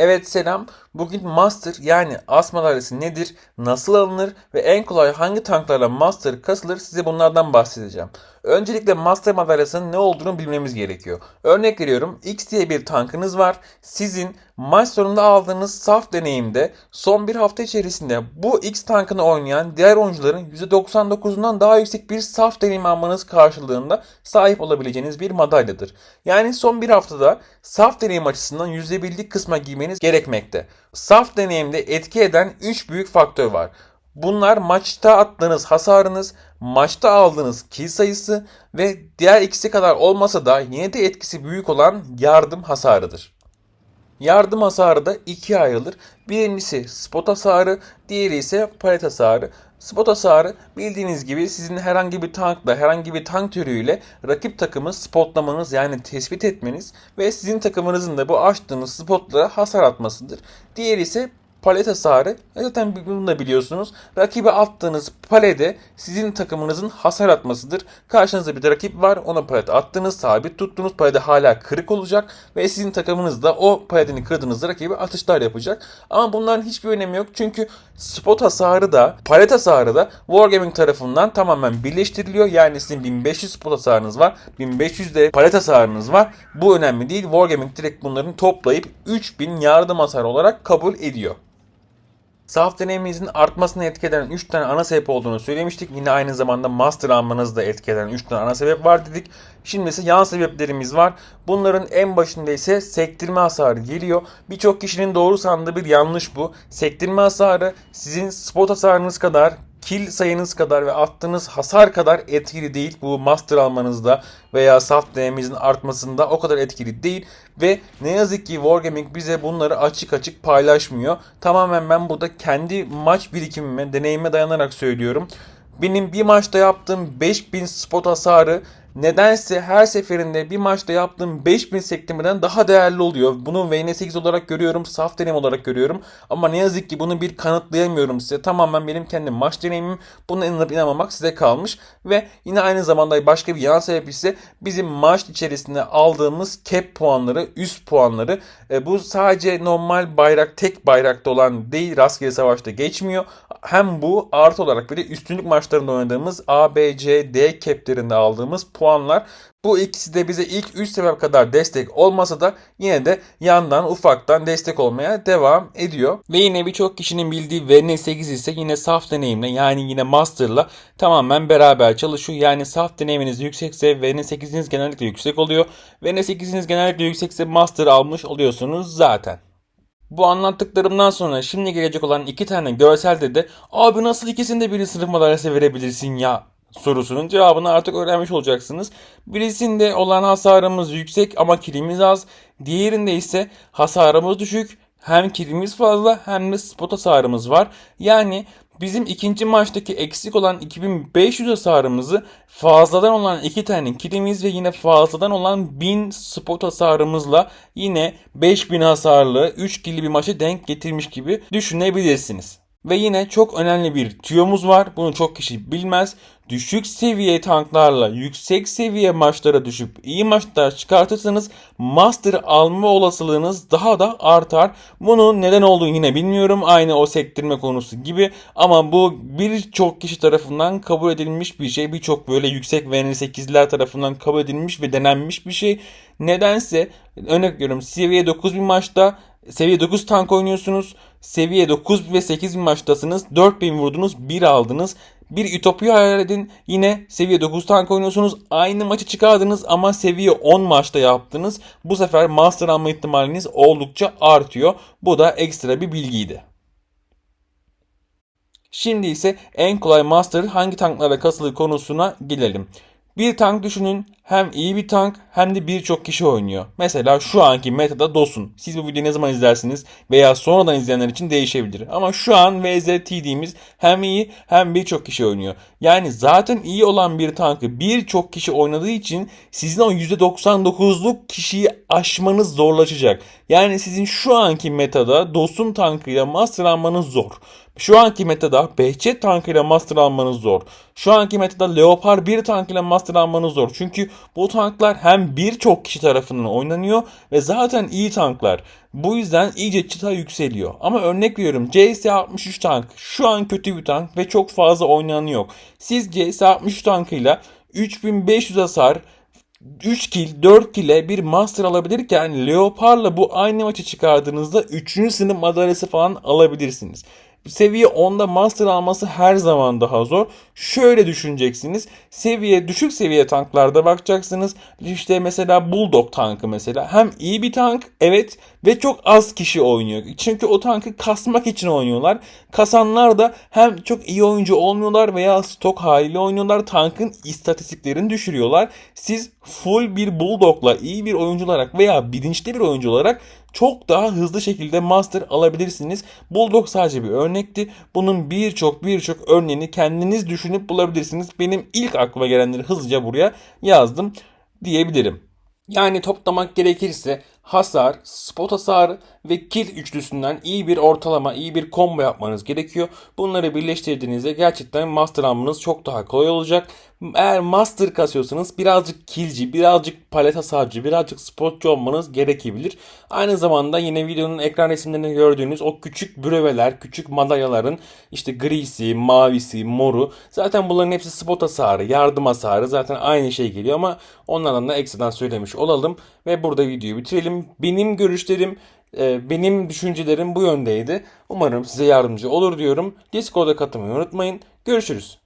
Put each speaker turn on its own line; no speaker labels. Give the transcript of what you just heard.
Evet selam. Bugün Master yani as madalyası nedir, nasıl alınır ve en kolay hangi tanklarla Master kasılır size bunlardan bahsedeceğim. Öncelikle Master madalyasının ne olduğunu bilmemiz gerekiyor. Örnek veriyorum X diye bir tankınız var. Sizin maç sonunda aldığınız saf deneyimde son bir hafta içerisinde bu X tankını oynayan diğer oyuncuların %99'undan daha yüksek bir saf deneyim almanız karşılığında sahip olabileceğiniz bir madalyadır. Yani son bir haftada saf deneyim açısından %1'lik kısma giymeniz gerekmekte. Saf deneyimde etki eden 3 büyük faktör var. Bunlar maçta attığınız hasarınız, maçta aldığınız kill sayısı ve diğer ikisi kadar olmasa da yine de etkisi büyük olan yardım hasarıdır. Yardım hasarı da ikiye ayrılır. Birincisi spot hasarı, diğeri ise palet hasarı. Spot hasarı bildiğiniz gibi sizin herhangi bir tankla, herhangi bir tank türüyle rakip takımı spotlamanız yani tespit etmeniz ve sizin takımınızın da bu açtığınız spotlara hasar atmasıdır. Diğeri ise palet hasarı. Zaten bunu da biliyorsunuz. Rakibe attığınız palede sizin takımınızın hasar atmasıdır. Karşınızda bir rakip var. Ona palet attınız, sabit tuttunuz. Palede hala kırık olacak ve sizin takımınız da o paledini kırdığınızda rakibe atışlar yapacak. Ama bunların hiçbir önemi yok. Çünkü spot hasarı da, palet hasarı da Wargaming tarafından tamamen birleştiriliyor. Yani sizin 1500 spot hasarınız var. 1500 de palet hasarınız var. Bu önemli değil. Wargaming direkt bunların toplayıp 3000 yardım hasarı olarak kabul ediyor. Saf deneyiminizin artmasına etki eden 3 tane ana sebep olduğunu söylemiştik. Yine aynı zamanda master almanızı da etki eden 3 tane ana sebep var dedik. Şimdi ise yan sebeplerimiz var. Bunların en başında ise sektirme hasarı geliyor. Birçok kişinin doğru sandığı bir yanlış bu. Sektirme hasarı sizin spot hasarınız kadar kill sayınız kadar ve attığınız hasar kadar etkili değil. Bu master almanızda veya saf değerinizin artmasında o kadar etkili değil. Ve ne yazık ki Wargaming bize bunları açık açık paylaşmıyor. Tamamen ben burada kendi maç birikimime, deneyime dayanarak söylüyorum. Benim bir maçta yaptığım 5000 spot hasarı nedense her seferinde bir maçta yaptığım 5000 sektirmeden daha değerli oluyor. Bunu VN8 olarak görüyorum, saf deneyim olarak görüyorum. Ama ne yazık ki bunu bir kanıtlayamıyorum size. Tamamen benim kendi maç deneyimim. Buna inanıp inanmamak size kalmış. Ve yine aynı zamanda başka bir yan sebep ise bizim maç içerisinde aldığımız cap puanları, üst puanları. E, bu sadece normal bayrak, tek bayrakta olan değil, rastgele savaşta geçmiyor. Hem bu artı olarak bir de üstünlük maçlarında oynadığımız A, B, C, D cap'lerinde aldığımız puanlar. Bu ikisi de bize ilk 3 sebep kadar destek olmasa da yine de yandan ufaktan destek olmaya devam ediyor. Ve yine birçok kişinin bildiği VN8 ise yine saf deneyimle yani yine Master'la tamamen beraber çalışıyor. Yani saf deneyiminiz yüksekse VN8'iniz genellikle yüksek oluyor. VN8'iniz genellikle yüksekse Master almış oluyorsunuz zaten. Bu anlattıklarımdan sonra şimdi gelecek olan iki tane görselde de abi nasıl ikisinde bir sınıf madalyası verebilirsin ya sorusunun cevabını artık öğrenmiş olacaksınız. Birisinde olan hasarımız yüksek ama kilimiz az. Diğerinde ise hasarımız düşük. Hem kilimiz fazla hem de spot hasarımız var. Yani bizim ikinci maçtaki eksik olan 2500 hasarımızı fazladan olan iki tane kilimiz ve yine fazladan olan 1000 spot hasarımızla yine 5000 hasarlı 3 killi bir maçı denk getirmiş gibi düşünebilirsiniz. Ve yine çok önemli bir tüyomuz var. Bunu çok kişi bilmez. Düşük seviye tanklarla yüksek seviye maçlara düşüp iyi maçlar çıkartırsanız master alma olasılığınız daha da artar. Bunun neden olduğunu yine bilmiyorum. Aynı o sektirme konusu gibi. Ama bu birçok kişi tarafından kabul edilmiş bir şey. Birçok böyle yüksek VN8'ler tarafından kabul edilmiş ve denenmiş bir şey. Nedense örnek veriyorum seviye 9 bir maçta Seviye 9 tank oynuyorsunuz. Seviye 9 ve 8 bin maçtasınız. 4000 vurdunuz. 1 aldınız. Bir Ütopya hayal edin. Yine seviye 9 tank oynuyorsunuz. Aynı maçı çıkardınız ama seviye 10 maçta yaptınız. Bu sefer master alma ihtimaliniz oldukça artıyor. Bu da ekstra bir bilgiydi. Şimdi ise en kolay master hangi tanklara kasılır konusuna gelelim. Bir tank düşünün hem iyi bir tank hem de birçok kişi oynuyor. Mesela şu anki metada DOS'un. Siz bu videoyu ne zaman izlersiniz veya sonradan izleyenler için değişebilir. Ama şu an VZT'diğimiz hem iyi hem birçok kişi oynuyor. Yani zaten iyi olan bir tankı birçok kişi oynadığı için sizin o %99'luk kişiyi aşmanız zorlaşacak. Yani sizin şu anki metada DOS'un tankıyla master almanız zor. Şu anki metada Behçet tankıyla master almanız zor. Şu anki metada Leopard 1 tankıyla master almanız zor. Çünkü Bu tanklar hem birçok kişi tarafından oynanıyor ve zaten iyi tanklar. Bu yüzden iyice çıta yükseliyor. Ama örnek veriyorum CS-63 tank şu an kötü bir tank ve çok fazla oynayanı yok. Siz CS-63 tankıyla 3500 hasar 3 kill 4 kill'e bir master alabilirken Leopard'la bu aynı maçı çıkardığınızda 3. sınıf madalyası falan alabilirsiniz. Seviye 10'da master alması her zaman daha zor. Şöyle düşüneceksiniz. Seviye düşük seviye tanklarda bakacaksınız. İşte mesela Bulldog tankı mesela. Hem iyi bir tank evet ve çok az kişi oynuyor. Çünkü o tankı kasmak için oynuyorlar. Kasanlar da hem çok iyi oyuncu olmuyorlar veya stok haliyle oynuyorlar. Tankın istatistiklerini düşürüyorlar. Siz full bir Bulldog'la iyi bir oyuncu olarak veya bilinçli bir oyuncu olarak çok daha hızlı şekilde master alabilirsiniz. Bulldog sadece bir örnekti. Bunun birçok birçok örneğini kendiniz düşünüp bulabilirsiniz. Benim ilk aklıma gelenleri hızlıca buraya yazdım diyebilirim. Yani toplamak gerekirse hasar, spot hasarı ve kill üçlüsünden iyi bir ortalama, iyi bir combo yapmanız gerekiyor. Bunları birleştirdiğinizde gerçekten master almanız çok daha kolay olacak. Eğer master kasıyorsanız birazcık killci, birazcık palet hasarcı, birazcık spotçu olmanız gerekebilir. Aynı zamanda yine videonun ekran resimlerinde gördüğünüz o küçük büreveler, küçük madalyaların işte grisi, mavisi, moru zaten bunların hepsi spot hasarı, yardım hasarı zaten aynı şey geliyor ama onlardan da ekstradan söylemiş olalım ve burada videoyu bitirelim. Benim görüşlerim e, benim düşüncelerim bu yöndeydi. Umarım size yardımcı olur diyorum. Discord'a katılmayı unutmayın. Görüşürüz.